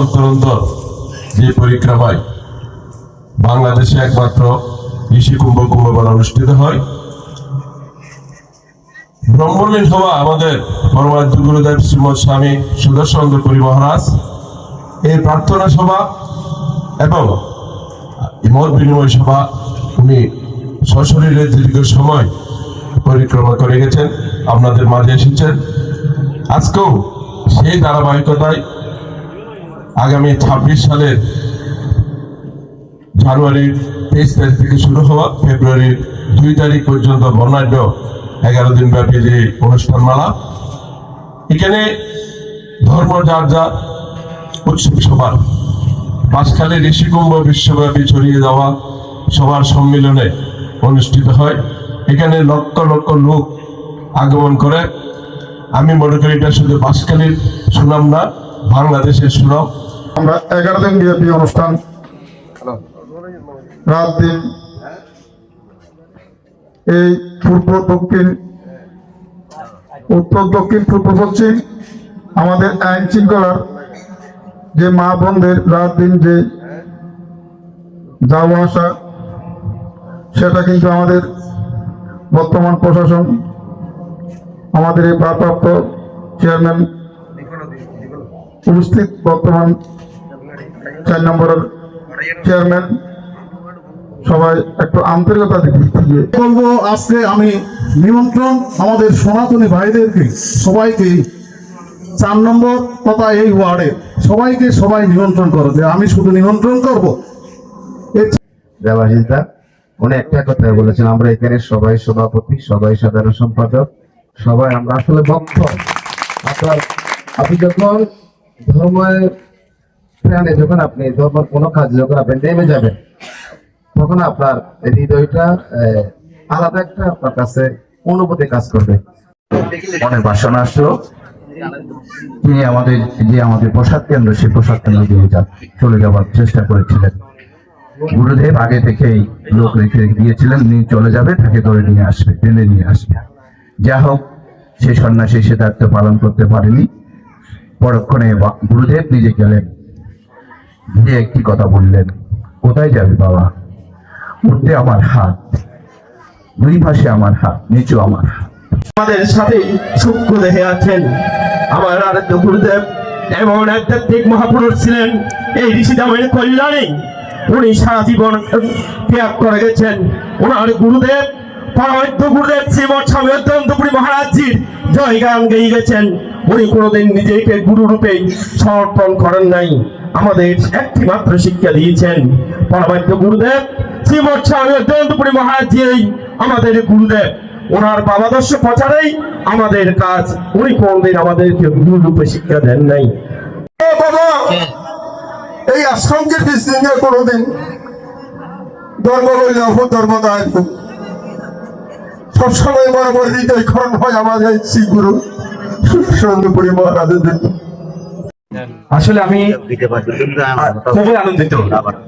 অন্তর অন্তর যে পরিক্রমায় বাংলাদেশে একমাত্র ঋষি কুম্ভ কুম্ভমেলা অনুষ্ঠিত হয়। ব্রহ্মলীন সভা আমাদের পরমারাধ্য গুরুদেব শ্রীমৎ স্বামী সুদর্শন পুরী মহারাজ, এই প্রার্থনা সভা এবং এই মত বিনিময় সভা উনি সশরীরে দীর্ঘ সময় পরিক্রমা করে গেছেন, আপনাদের মাঝে এসেছেন। আজকেও সেই ধারাবাহিকতায় আগামী ছাব্বিশ সালের জানুয়ারির তেইশ তারিখ থেকে শুরু হওয়া ফেব্রুয়ারির দুই তারিখ পর্যন্ত বর্ণাঢ্য এগারো দিন ব্যাপী যে অনুষ্ঠান মালা এখানে ধর্ম, যার যা উৎসব সবার। বাসখালী ঋষিকুম্ভ বিশ্বব্যাপী ছড়িয়ে যাওয়া সবার সম্মিলনে অনুষ্ঠিত হয়। এখানে লক্ষ লক্ষ লোক আগমন করে। আমি মনে করি এটা শুধু বাসখালীর সুনাম না, বাংলাদেশের সুনাম। আমরা এগারো দিন ব্যাপী অনুষ্ঠান। রাত দিন। এই পূর্ব দক্ষিণ উত্তর দক্ষিণ পূর্ব পশ্চিম আমাদের আইন শৃঙ্খলার যে মা বোনদের রাত দিন যে যাওয়া আসা সেটা কিন্তু আমাদের বর্তমান প্রশাসন আমাদের এই ভারপ্রাপ্ত চেয়ারম্যান উপস্থিত বর্তমান চার নম্বরের চেয়ারম্যান সবাই একটু আন্তরিকতা দিয়ে বলব আজকে আমি নিমন্ত্রণ আমাদের সনাতনী ভাইদেরকে সবাইকে চার নম্বর তথা এই ওয়ার্ডে সবাইকে সবাই নিমন্ত্রণ করো যে আমি শুধু নিমন্ত্রণ করব। দেবাশিসদা উনি একটা কথা বলেছেন আমরা এখানে সবাই সভাপতি সবাই সাধারণ সম্পাদক সবাই আমরা আসলে ভক্ত। আপনার আপনি যখন ধর্মের প্রাণে যখন আপনি ধর্মের কোনো কাজ যখন আপনি নেমে যাবেন, তখন আপনার হৃদয়টা আলাদা একটা আপনার কাছে অনুভূতি কাজ করবে। মনের বাসনা আসলো। তিনি আমাদের, যে আমাদের প্রসাদ কেন্দ্র, সেই প্রসাদ কেন্দ্র দিয়ে যা- চলে যাওয়ার চেষ্টা করেছিলেন। গুরুদেব আগে থেকেই লোক রেখে দিয়েছিলেন উনি চলে যাবে, তাকে ধরে নিয়ে আসবে, টেনে নিয়ে আসবে। যা হোক, সে সন্ন্যাসী সে দায়িত্ব পালন করতে পারেনি। পরক্ষণে গুরুদেব নিজে গেলেন। গিয়ে একটি কথা বললেন, কোথায় যাবে বাবা? উঠতে আমার হাত, দুই পাশে আমার হাত, নিচু আমার আমাদের সাথে সূক্ষ্ম দেহে আছেন আমার আরাধ্য গুরুদেব এমন আধ্যাত্মিক মহাপুরুষ ছিলেন, এই ঋষিদামের কল্যাণে উনি সারা জীবন ত্যাগ করে গেছেন। ওনার গুরুদেব, পরমাধ্য গুরুদেব শ্রীমৎ স্বামী অত্যন্তপুরী মহারাজজির জয় গান গেয়ে গেছেন। উনি কোনোদিন নিজেকে গুরু রূপেই সমর্পণ করেন নাই। আমাদের একটি মাত্র শিক্ষা দিয়েছেন পরমাধ্য গুরুদেব। শ্রীমৎ স্বামী অত্যন্তপুরী মহারাজজি আমাদের গুরুদেব। ওনার বাবাদর্শ প্রচারেই আমাদের কাজ। উনি কোনদিন আমাদেরকে গুরু রূপে শিক্ষা দেন নাই। বাবা এই আশ্রমকে কোনোদিন ধর্ম বললে অপর ধর্ম দায় সবসময় বরাবর হৃদয় খরণ হয় আমাদের শ্রী গুরু সুন্দরপুরী মহারাজের জন্য। আসলে আমি খুবই আনন্দিত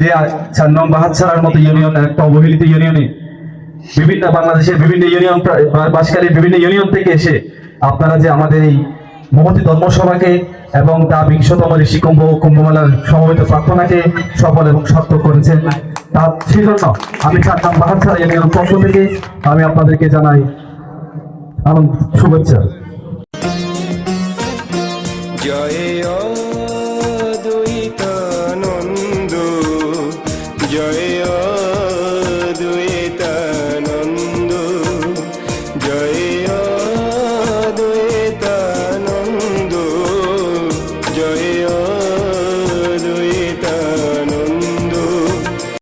যে চার নং বাহাত্তরার মতো ইউনিয়ন একটা অবহেলিত ইউনিয়নে বিভিন্ন বাংলাদেশের বিভিন্ন ইউনিয়ন বাসকালীর বিভিন্ন ইউনিয়ন থেকে এসে আপনারা যে আমাদের এই মহতি ধর্মসভাকে এবং তা বিংশতম ঋষি কুম্ভ কুম্ভমেলার সমবেত প্রার্থনাকে সফল এবং সার্থক করেছেন। তা সেই জন্য আমি চার নং বাহাত্তরা ইউনিয়ন পক্ষ থেকে আমি আপনাদেরকে জানাই আনন্দ শুভেচ্ছা। জয়